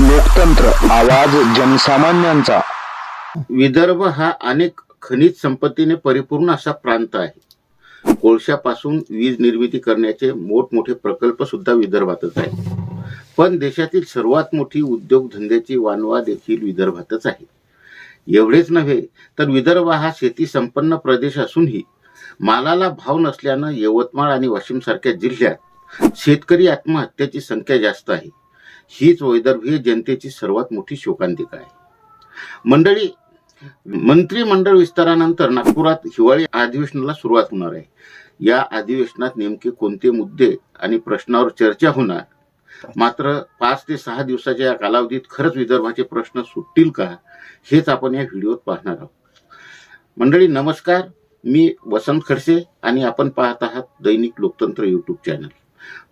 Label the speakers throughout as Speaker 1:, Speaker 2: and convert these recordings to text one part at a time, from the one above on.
Speaker 1: लोकतंत्र आवाज जनसामान्यांचा.
Speaker 2: विदर्भ हा अनेक खनिज संपत्तीने परिपूर्ण असा प्रांत आहे. कोळशापासून वीज निर्मिती करण्याचे मोठमोठे प्रकल्प सुद्धा विदर्भातच आहे पण देशातील सर्वात मोठी उद्योगधंद्याची वानवा देखील विदर्भातच आहे. एवढेच नव्हे तर विदर्भ हा शेती संपन्न प्रदेश असूनही मालाला भाव नसल्यानं यवतमाळ आणि वाशिम सारख्या जिल्ह्यात शेतकरी आत्महत्याची संख्या जास्त आहे. हीच वैदर्भीय जनतेची सर्वात मोठी शोकांतिका आहे. मंडळी मंत्रिमंडळ विस्तारानंतर नागपुरात हिवाळी अधिवेशनाला सुरुवात होणार आहे. या अधिवेशनात नेमके कोणते मुद्दे आणि प्रश्नावर चर्चा होणार? मात्र पाच ते सहा दिवसाच्या या कालावधीत खरंच विदर्भाचे प्रश्न सुटतील का? हेच आपण या व्हिडिओत पाहणार आहोत. मंडळी नमस्कार. मी वसंत खडसे आणि आपण पाहत आहात दैनिक लोकतंत्र युट्यूब चॅनल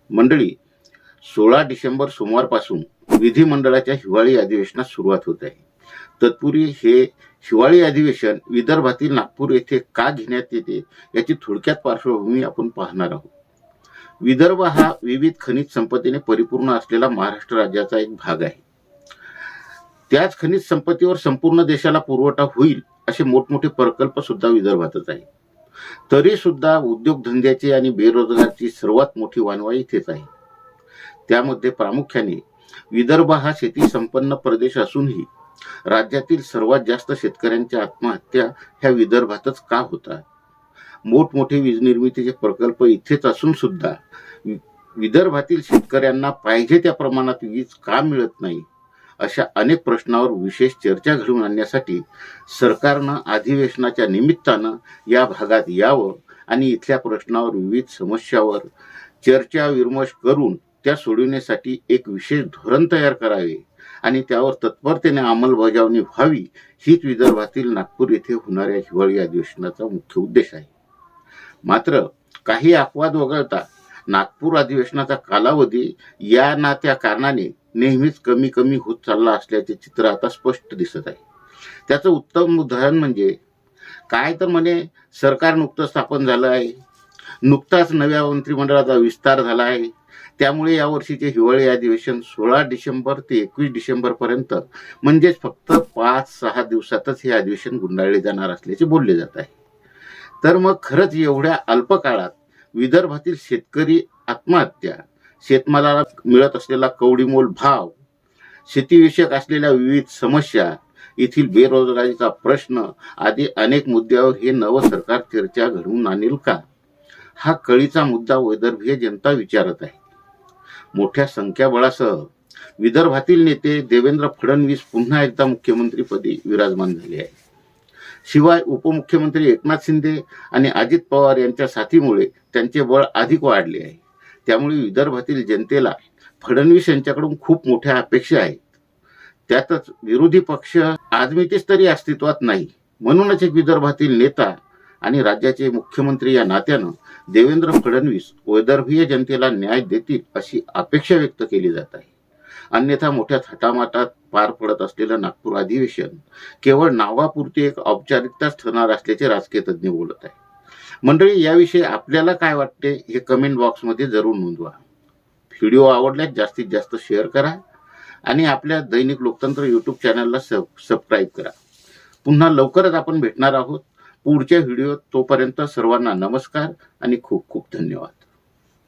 Speaker 2: मंडळी सोळा डिसेंबर सोमवारपासून विधिमंडळाच्या हिवाळी अधिवेशनास सुरुवात होत आहे. तत्पूर्वी हे हिवाळी अधिवेशन विदर्भातील नागपूर येथे का घेण्यात येते याची थोडक्यात पार्श्वभूमी आपण पाहणार आहोत. विदर्भ हा विविध खनिज संपत्तीने परिपूर्ण असलेला महाराष्ट्र राज्याचा एक भाग आहे. त्याच खनिज संपत्तीवर संपूर्ण देशाला पुरवठा होईल असे मोठमोठे प्रकल्प सुद्धा विदर्भातच आहे तरी सुद्धा उद्योगधंद्याची आणि बेरोजगारची सर्वात मोठी वानवा इथेच आहे. त्यामध्ये प्रामुख्याने विदर्भ हा शेती संपन्न प्रदेश असूनही राज्यातील सर्वात जास्त शेतकऱ्यांच्या आत्महत्या ह्या विदर्भातच का होतात मोठमोठे वीज निर्मितीचे प्रकल्प इथेच असून सुद्धा वि- विदर्भातील शेतकऱ्यांना पाहिजे त्या प्रमाणात वीज का मिळत नाही? अशा अनेक प्रश्नावर विशेष चर्चा घडवून आणण्यासाठी सरकारनं अधिवेशनाच्या निमित्तानं या भागात यावं आणि इथल्या प्रश्नावर विविध समस्यावर चर्चा विमर्श करून त्या सोडविण्यासाठी एक विशेष धोरण तयार करावे आणि त्यावर तत्परतेने अंमलबजावणी व्हावी हीच विदर्भातील नागपूर येथे होणाऱ्या हिवाळी अधिवेशनाचा मुख्य उद्देश आहे. मात्र काही अपवाद वगळता नागपूर अधिवेशनाचा कालावधी या ना त्या कारणाने नेहमीच कमी कमी होत चालला असल्याचे चित्र आता स्पष्ट दिसत आहे. त्याचं उत्तम उदाहरण म्हणजे काय तर म्हणे सरकार नुकतं स्थापन झालं आहे. नुकताच नव्या मंत्रिमंडळाचा विस्तार झाला आहे. त्यामुळे यावर्षीचे हिवाळी अधिवेशन सोळा डिसेंबर ते एकवीस डिसेंबर पर्यंत म्हणजेच फक्त पाच सहा दिवसातच हे अधिवेशन गुंडाळले जाणार असल्याचे बोलले जात आहे. तर मग खरंच एवढ्या अल्प काळात विदर्भातील शेतकरी आत्महत्या शेतमालाला मिळत असलेला कवडीमोल भाव शेतीविषयक असलेल्या विविध समस्या येथील बेरोजगारीचा प्रश्न आदी अनेक मुद्द्यावर हे नवं सरकार चर्चा घडवून आणेल का? हा कळीचा मुद्दा वैदर्भीय जनता विचारत आहे. मोठ्या संख्याबळासह विदर्भातील नेते देवेंद्र फडणवीस पुन्हा एकदा मुख्यमंत्रीपदी विराजमान झाले आहे शिवाय उपमुख्यमंत्री एकनाथ शिंदे आणि अजित पवार यांच्या साथीमुळे त्यांचे बळ अधिक वाढले आहे. त्यामुळे विदर्भातील जनतेला फडणवीस यांच्याकडून खूप मोठ्या अपेक्षा आहेत. त्यातच विरोधी पक्ष आजमितीच तरी अस्तित्वात नाही. म्हणूनच एक विदर्भातील नेता आणि राज्याचे मुख्यमंत्री या नात्यानं देवेंद्र फडणवीस वैदर्भीय जनतेला न्याय देतील अशी अपेक्षा व्यक्त केली जात आहे. अन्यथा मोठ्या थाटामाटात पार पडत असलेलं नागपूर अधिवेशन केवळ नावापुरती एक औपचारिकताच ठरणार असल्याचे राजकीय तज्ज्ञ बोलत आहे मंडळी याविषयी आपल्याला काय वाटते हे कमेंट बॉक्समध्ये जरूर नोंदवा. व्हिडिओ आवडल्यास जास्तीत जास्त शेअर करा आणि आपल्या दैनिक लोकतंत्र यूट्यूब चॅनलला सब सबस्क्राईब करा. पुन्हा लवकरच आपण भेटणार आहोत. पुढच्या व्हिडिओ तोपर्यंत सर्वांना नमस्कार आणि खूप खूप धन्यवाद.